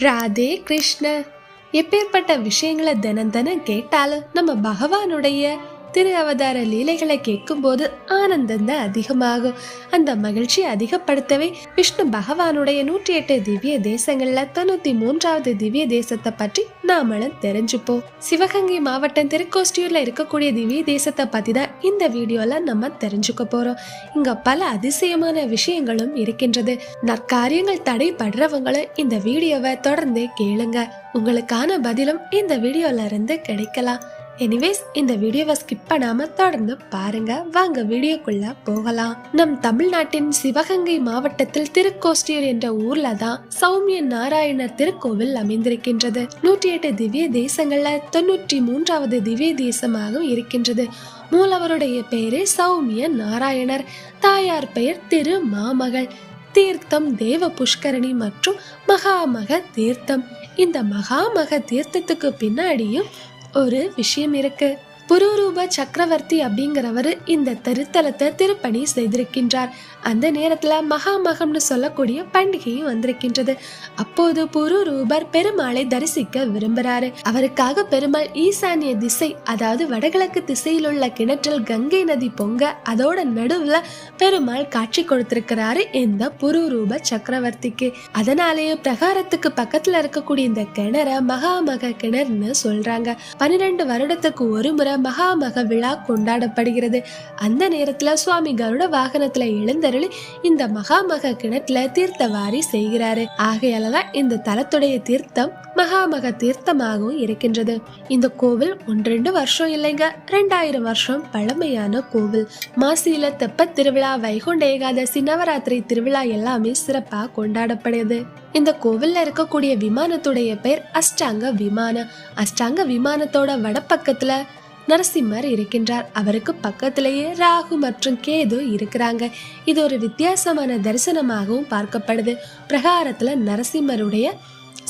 ராதே கிருஷ்ண. எப்பேற்பட்ட விஷயங்களை தினம் தினம் கேட்டாலும் நம்ம பகவானுடைய திரு அவதார லீலைகளை கேட்கும்போது ஆனந்தம் தான் அதிகமாகும். அந்த மகிழ்ச்சி அதிகப்படுத்தவே விஷ்ணு பகவானுடைய நூற்றி எட்டு திவ்ய தேசங்கள்ல தொண்ணூத்தி மூன்றாவது திவ்ய தேசத்தை பற்றி நாமளும் தெரிஞ்சுப்போம். சிவகங்கை மாவட்டம் திருக்கோஷ்டியூர்ல இருக்கக்கூடிய திவ்ய தேசத்தை பத்தி தான் இந்த வீடியோல நம்ம தெரிஞ்சுக்க போறோம். இங்க பல அதிசயமான விஷயங்களும் இருக்கின்றது. நற்காரியங்கள் தடைபடுறவங்களும் இந்த வீடியோவை தொடர்ந்து கேளுங்க. உங்களுக்கான பதிலும் இந்த வீடியோல இருந்து கிடைக்கலாம். எனிவேஸ் இந்த வீடியோவை ஸ்கிப் பண்ணாம தொடர்ந்து பாருங்க. வாங்க வீடியோக்குள்ள போகலாம். நம் தமிழ்நாட்டின் சிவகங்கை மாவட்டத்தில் திருக்கோஷ்டியூர் என்ற ஊர்ல தான் சௌமிய நாராயணர் திருக்கோவில் அமைந்திருக்கின்றது. நூற்றி எட்டு திவ்ய தேசங்கள்ல தொண்ணூற்றி மூன்றாவது திவ்ய தேசமாகவும் இருக்கின்றது. மூலவருடைய பெயரே சௌமிய நாராயணர். தாயார் பெயர் திரு மாமகள் தீர்த்தம் தேவ புஷ்கரணி மற்றும் மகாமக தீர்த்தம். இந்த மகாமக தீர்த்தத்துக்கு பின்னாடியும் ஒரு விஷயம் இருக்குது புரூரூப சக்கரவர்த்தி அப்படிங்கிறவர் இந்த திருத்தலத்தை திருப்பணி செய்திருக்கின்றார். அந்த நேரத்துல மகாமகம்னு சொல்லக்கூடிய பண்டிகையும் வந்திருக்கின்றது. அப்போது புரூரூபர் பெருமாளை தரிசிக்க விரும்புறாரு. அவருக்காக பெருமாள் ஈசானிய திசை அதாவது வடகிழக்கு திசையில் உள்ள கிணற்றில் கங்கை நதி பொங்க அதோட நடுவுல பெருமாள் காட்சி கொடுத்திருக்கிறாரு இந்த புரூரூப சக்கரவர்த்திக்கு. அதனாலேயே பிரகாரத்துக்கு பக்கத்துல இருக்கக்கூடிய இந்த கிணற மகாமக கிணறுன்னு சொல்றாங்க. பன்னிரெண்டு வருடத்துக்கு ஒரு முறை மகாமக விழா கொண்டாடப்படுகிறது. அந்த நேரத்துல சுவாமி கருட வாகனத்துல எழுந்தருளி இந்த மகாமக கிணற்றுல தீர்த்தவாரி செய்கிறாரு. ஆகையாலதான் இந்த தலத்துடைய தீர்த்தம் மகாமக தீர்த்தமாகவும் இருக்கின்றது. இந்த கோவில் ஒன்றெண்டு வருஷம் இல்லைங்க ரெண்டாயிரம் வருஷம் பழமையான கோவில். மாசியில தெப்ப திருவிழா வைகுண்ட ஏகாதசி நவராத்திரி திருவிழா எல்லாமே சிறப்பா கொண்டாடப்படுது இந்த கோவில்ல இருக்கக்கூடிய விமானத்துடைய பெயர் அஷ்டாங்க விமானம். அஷ்டாங்க விமானத்தோட வடப்பக்கத்துல நரசிம்மர் இருக்கின்றார். அவருக்கு பக்கத்திலேயே ராகு மற்றும் கேது இருக்கிறாங்க. இது ஒரு வித்தியாசமான தரிசனமாகவும் பார்க்கப்படுது. பிரகாரத்துல நரசிம்மருடைய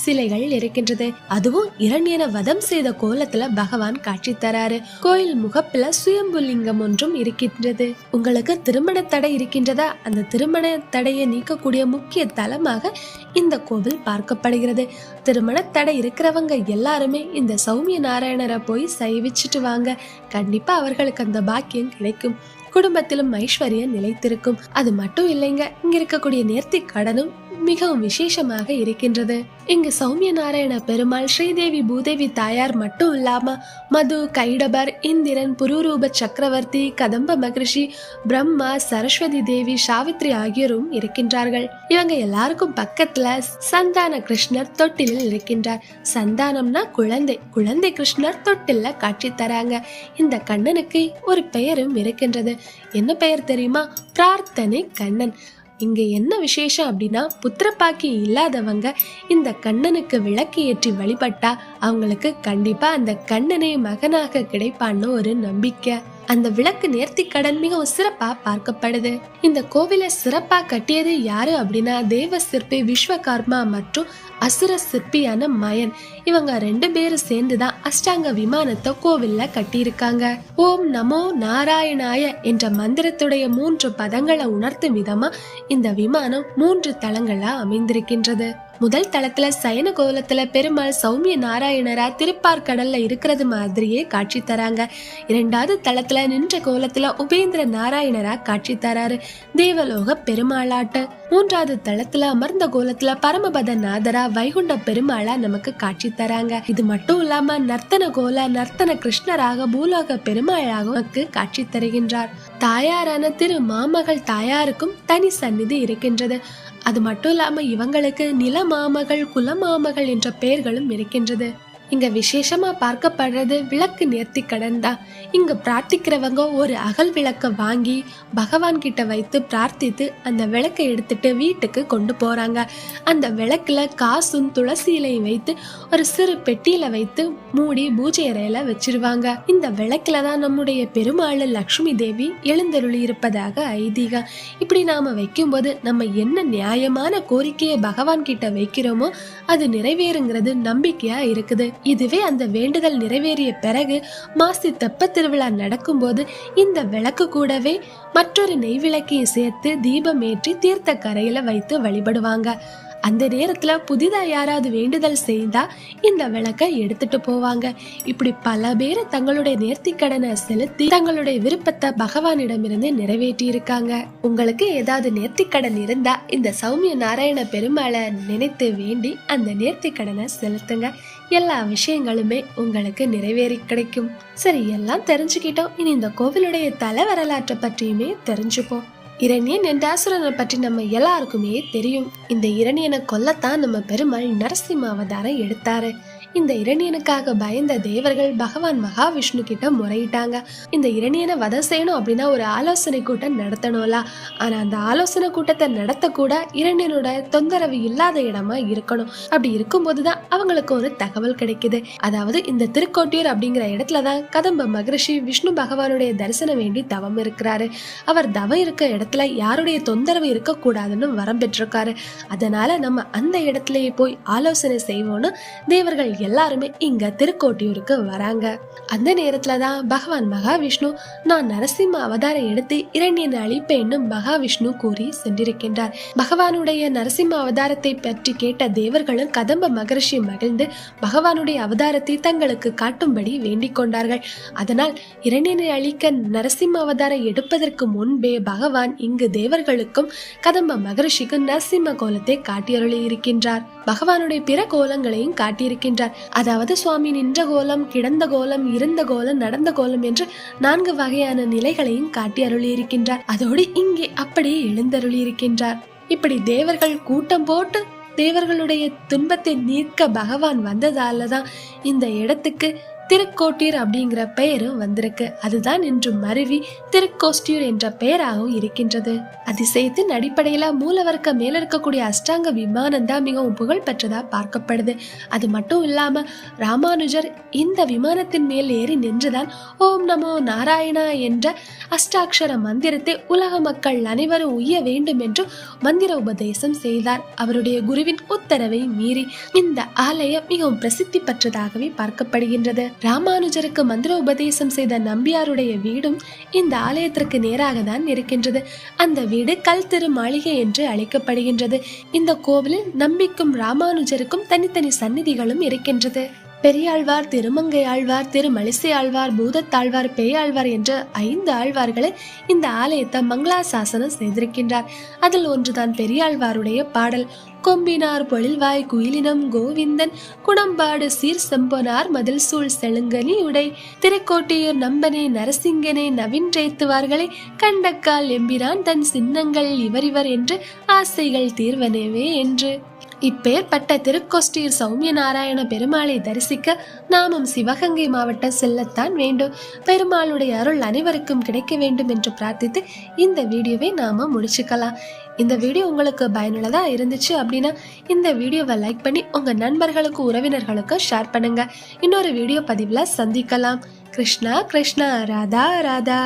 சிலைகள் இருக்கின்றது. அதுவும் இரண்யன வதம் செய்த கோலத்துல பகவான் காட்சி தராரு. கோயில் முகப்புல சுயம்புலிங்கம் ஒன்றும் இருக்கின்றது. உங்களுக்கு திருமண தடை இருக்கின்றதா? அந்த திருமண தடையை நீக்கக்கூடிய முக்கிய தலமாக இந்த கோவில் பார்க்கப்படுகிறது. திருமண தடை இருக்கிறவங்க எல்லாருமே இந்த சௌமிய நாராயணரை போய் சைவிச்சிட்டு வாங்க. கண்டிப்பா அவர்களுக்கு அந்த பாக்கியம் கிடைக்கும். குடும்பத்திலும் ஐஸ்வர்யம் நிலைத்திருக்கும். அது மட்டும் இல்லைங்க இங்க இருக்கக்கூடிய நேர்த்தி கடனும் மிகவும் விசேஷமாக இருக்கின்றது. இங்கு சௌமிய நாராயண பெருமாள் ஸ்ரீதேவி பூதேவி தாயார் மட்டும் இல்லாம மது கைடபர் இந்திரன் புரூரூப சக்கரவர்த்தி கதம்ப மகரிஷி பிரம்மா சரஸ்வதி தேவி சாவித்ரி ஆகியோரும் இருக்கின்றார்கள். இவங்க எல்லாருக்கும் பக்கத்துல சந்தான கிருஷ்ணர் தொட்டிலில் இருக்கின்றார். சந்தானம்னா குழந்தை. குழந்தை கிருஷ்ணர் தொட்டில்ல காட்சி தராங்க. இந்த கண்ணனுக்கு ஒரு பெயரும் இருக்கின்றது. என்ன பெயர் தெரியுமா? பிரார்த்தனை கண்ணன். இங்க என்ன விசேஷம் அப்படின்னா புத்திரப்பாக்கி இல்லாதவங்க இந்த கண்ணனுக்கு விளக்கு ஏற்றி வழிபட்டா அவங்களுக்கு கண்டிப்பா அந்த கண்ணனே மகனாக கிடைப்பான்னு ஒரு நம்பிக்கை. அந்த விளக்கு நேர்த்தி கடன் மிகவும் சிறப்பா பார்க்கப்படுது. இந்த கோவிலை சிறப்பா கட்டியது யாரு அப்படின்னா தேவ சிற்பி விஸ்வகர்மா மற்றும் அசுர சிற்பியான மயன். இவங்க ரெண்டு பேரும் சேர்ந்துதான் அஷ்டாங்க விமானத்தை கோவில்ல கட்டியிருக்காங்க. ஓம் நமோ நாராயணாய என்ற மந்திரத்துடைய மூன்று பதங்களை உணர்த்தும் விதமா இந்த விமானம் மூன்று தளங்களா அமைந்திருக்கின்றது. முதல் தளத்துல சயன கோலத்துல பெருமாள் சௌமிய நாராயணரா திருப்பார்கடல்ல இருக்கிறது மாதிரியே காட்சி தராங்க. இரண்டாவது தளத்துல நின்ற கோலத்துல உபேந்திர நாராயணரா காட்சி தராரு. தேவலோக பெருமாளாட்ட. மூன்றாவது தளத்துல அமர்ந்த கோலத்துல பரமபத நாதரா வைகுண்ட பெருமாளா நமக்கு காட்சி தராங்க. இது மட்டும் இல்லாம நர்த்தன கோல நர்த்தன கிருஷ்ணராக பூலோக பெருமாளாக நமக்கு காட்சி தருகின்றார். தாயாரான திரு மாமகள் தாயாருக்கும் தனி சந்நிதி இருக்கின்றது. அது மட்டும் இல்லாம இவங்களுக்கு நில மாமகள் குலமாமகள் என்ற பெயர்களும் இருக்கின்றது. இங்க விசேஷமா பார்க்கப்படுறது விளக்கு நேர்த்தி கடன் தான். இங்க பிரார்த்திக்கிறவங்க ஒரு அகல் விளக்க வாங்கி பகவான் கிட்ட வைத்து பிரார்த்தித்து அந்த விளக்கை எடுத்துட்டு வீட்டுக்கு கொண்டு போறாங்க. அந்த விளக்குல காசும் துளசி இலையும் வைத்து ஒரு சிறு பெட்டியில வைத்து மூடி பூஜை அறையில வச்சிருவாங்க. இந்த விளக்குல தான் நம்முடைய பெருமாள் லக்ஷ்மி தேவி எழுந்தருளி இருப்பதாக ஐதீகம். இப்படி நாம வைக்கும்போது நம்ம என்ன நியாயமான கோரிக்கையை பகவான் கிட்ட வைக்கிறோமோ அது நிறைவேறுங்கிறது நம்பிக்கையா இருக்குது. இதுவே அந்த வேண்டுதல் நிறைவேறிய பிறகு மாசி தெப்ப திருவிழா நடக்கும்போது இந்த விளக்கு கூடவே மற்றொரு நெய் விளக்கையை சேர்த்து தீபம் ஏற்றி தீர்த்த கரையில வைத்து வழிபடுவாங்க. அந்த நேரத்துல புதிதா யாராவது வேண்டுதல் செய்தா இந்த விளக்கை எடுத்துட்டு போவாங்க. இப்படி பல பேர் தங்களுடைய நேர்த்திக்கடனை செலுத்தி தங்களுடைய விருப்பத்தை பகவானிடமிருந்து நிறைவேற்றி இருக்காங்க. உங்களுக்கு ஏதாவது நேர்த்திக்கடன் இருந்தா இந்த சௌமிய நாராயண பெருமாளை நினைத்து வேண்டி அந்த நேர்த்திக்கடனை செலுத்துங்க. எல்லா விஷயங்களுமே உங்களுக்கு நிறைவேறி கிடைக்கும். சரி எல்லாம் தெரிஞ்சுக்கிட்டோம். இனி இந்த கோவிலுடைய தலை வரலாற்றை பற்றியுமே தெரிஞ்சுப்போம். இரணியன் என்றாசுரனை பற்றி நம்ம எல்லாருக்குமே தெரியும். இந்த இரணியனை கொல்லத்தான் நம்ம பெருமாள் நரசிம்ம அவதாரம் எடுத்தாரு. இந்த இரணியனுக்காக பயந்த தேவர்கள் பகவான் மகாவிஷ்ணு கிட்ட முறையிட்டாங்க. இந்த இரணியனை வதம் செய்யணும் அப்படின்னா ஒரு ஆலோசனை கூட்டம் நடத்தணும்ல. ஆனா அந்த ஆலோசனை கூட்டத்தை நடத்த கூட இரணியனோட தொந்தரவு இல்லாத இடமா இருக்கணும். அப்படி இருக்கும்போதுதான் அவங்களுக்கு ஒரு தகவல் கிடைக்குது. அதாவது இந்த திருக்கோட்டியூர் அப்படிங்கிற இடத்துல தான் கதம்ப மகரிஷி விஷ்ணு பகவானுடைய தரிசனம் வேண்டி தவம் இருக்கிறாரு. அவர் தவம் இருக்க இடத்துல யாருடைய தொந்தரவு இருக்கக்கூடாதுன்னு வரம் பெற்றிருக்காரு. அதனால நம்ம அந்த இடத்துலயே போய் ஆலோசனை செய்வோம்னு தேவர்கள் எல்லாருமே இங்க திருக்கோட்டியூருக்கு வராங்க. அந்த நேரத்துல தான் பகவான் மகாவிஷ்ணு நான் நரசிம்ம அவதாரம் எடுத்து இரண்டியன் அழிப்பேன்னு மகாவிஷ்ணு கூறி சென்றிருக்கின்றார். பகவானுடைய நரசிம்ம அவதாரத்தை பற்றி கேட்ட தேவர்களும் கதம்ப மகரிஷி மகிழ்ந்து பகவானுடைய அவதாரத்தை தங்களுக்கு காட்டும்படி வேண்டிக் கொண்டார்கள். அதனால் இரண்டியனை அழிக்க நரசிம்ம அவதாரம் எடுப்பதற்கு முன்பே பகவான் இங்கு தேவர்களுக்கும் கதம்ப மகரிஷிக்கும் நரசிம்ம கோலத்தை காட்டியருளி இருக்கின்றார் பகவானுடைய பிற கோலங்களையும் காட்டியிருக்கின்றார். அதாவது சுவாமி நின்ற கோலம் கிடந்த கோலம் இருந்த கோலம் நடந்த கோலம் என்று நான்கு வகையான நிலைகளையும் காட்டி அருளியிருக்கின்றார். அதோடு இங்கே அப்படியே எழுந்தருளியிருக்கின்றார். இப்படி தேவர்கள் கூட்டம் போட்டு தேவர்களுடைய துன்பத்தை நீக்க பகவான் வந்ததால தான் இந்த இடத்துக்கு திருக்கோட்டியூர் அப்படிங்கிற பெயரும் வந்திருக்கு. அதுதான் இன்று மருவி திருக்கோஷ்டியூர் என்ற பெயராகவும் இருக்கின்றது. அதிசயத்தின் அடிப்படையில மூலவர்க்க மேல இருக்கக்கூடிய அஷ்டாங்க விமானம் தான் மிகவும் புகழ் பெற்றதா பார்க்கப்படுது. அது மட்டும் இல்லாம ராமானுஜர் இந்த விமானத்தின் மேல் ஏறி நின்றுதான் ஓம் நமோ நாராயணா என்ற அஷ்டாட்சர மந்திரத்தை உலக மக்கள் அனைவரும் உய்ய வேண்டும் என்று மந்திர உபதேசம் செய்தார். அவருடைய குருவின் உத்தரவை மீறி இந்த ஆலயம் மிகவும் பிரசித்தி பெற்றதாகவே பார்க்கப்படுகின்றது. ராமானுஜருக்கு மந்திர உபதேசம் செய்த நம்பியாருடைய வீடும் இந்த ஆலயத்திற்கு நேராக தான் இருக்கின்றது. அந்த வீடு கல் திரு மாளிகை என்று அழைக்கப்படுகின்றது. இந்த கோவிலில் நம்பிக்கும் ராமானுஜருக்கும் தனித்தனி சந்நிதிகளும் இருக்கின்றது. பெரியாழ்வார் திருமங்கை ஆழ்வார் திருமலிசை ஆழ்வார் பூதத்தாழ்வார் பேயாழ்வார் என்ற ஐந்து ஆழ்வார்களை இந்த ஆலயத்தை மங்களாசாசனம் செய்திருக்கின்றார். அதில் ஒன்றுதான் பெரியாழ்வாருடைய பாடல். கொம்பினார் பொழில்வாய் குயிலினம் கோவிந்தன் குடம்பாடு சீர் செம்பொனார் மதில் சூழ் செழுங்கனி உடை. திருக்கோட்டையூர் நம்பனே நரசிங்கனே நவின்றேத்துவார்களை கண்டக்கால் எம்பிரான் தன் சின்னங்கள் இவரிவர் என்று ஆசைகள் தீர்வனேவே என்று. இப்பேற்பட்ட திருக்கொஸ்டியூர் சௌமிய நாராயண பெருமாளை தரிசிக்க நாமும் சிவகங்கை மாவட்டம் செல்லத்தான் வேண்டும். பெருமாளுடைய அருள் அனைவருக்கும் கிடைக்க வேண்டும் என்று பிரார்த்தித்து இந்த வீடியோவை நாம முடிச்சுக்கலாம். இந்த வீடியோ உங்களுக்கு பயனுள்ளதா இருந்துச்சு அப்படின்னா இந்த வீடியோவை லைக் பண்ணி உங்க நண்பர்களுக்கும் உறவினர்களுக்கும் ஷேர் பண்ணுங்க. இன்னொரு வீடியோ பதிவில் சந்திக்கலாம். கிருஷ்ணா கிருஷ்ணா ராதா ராதா.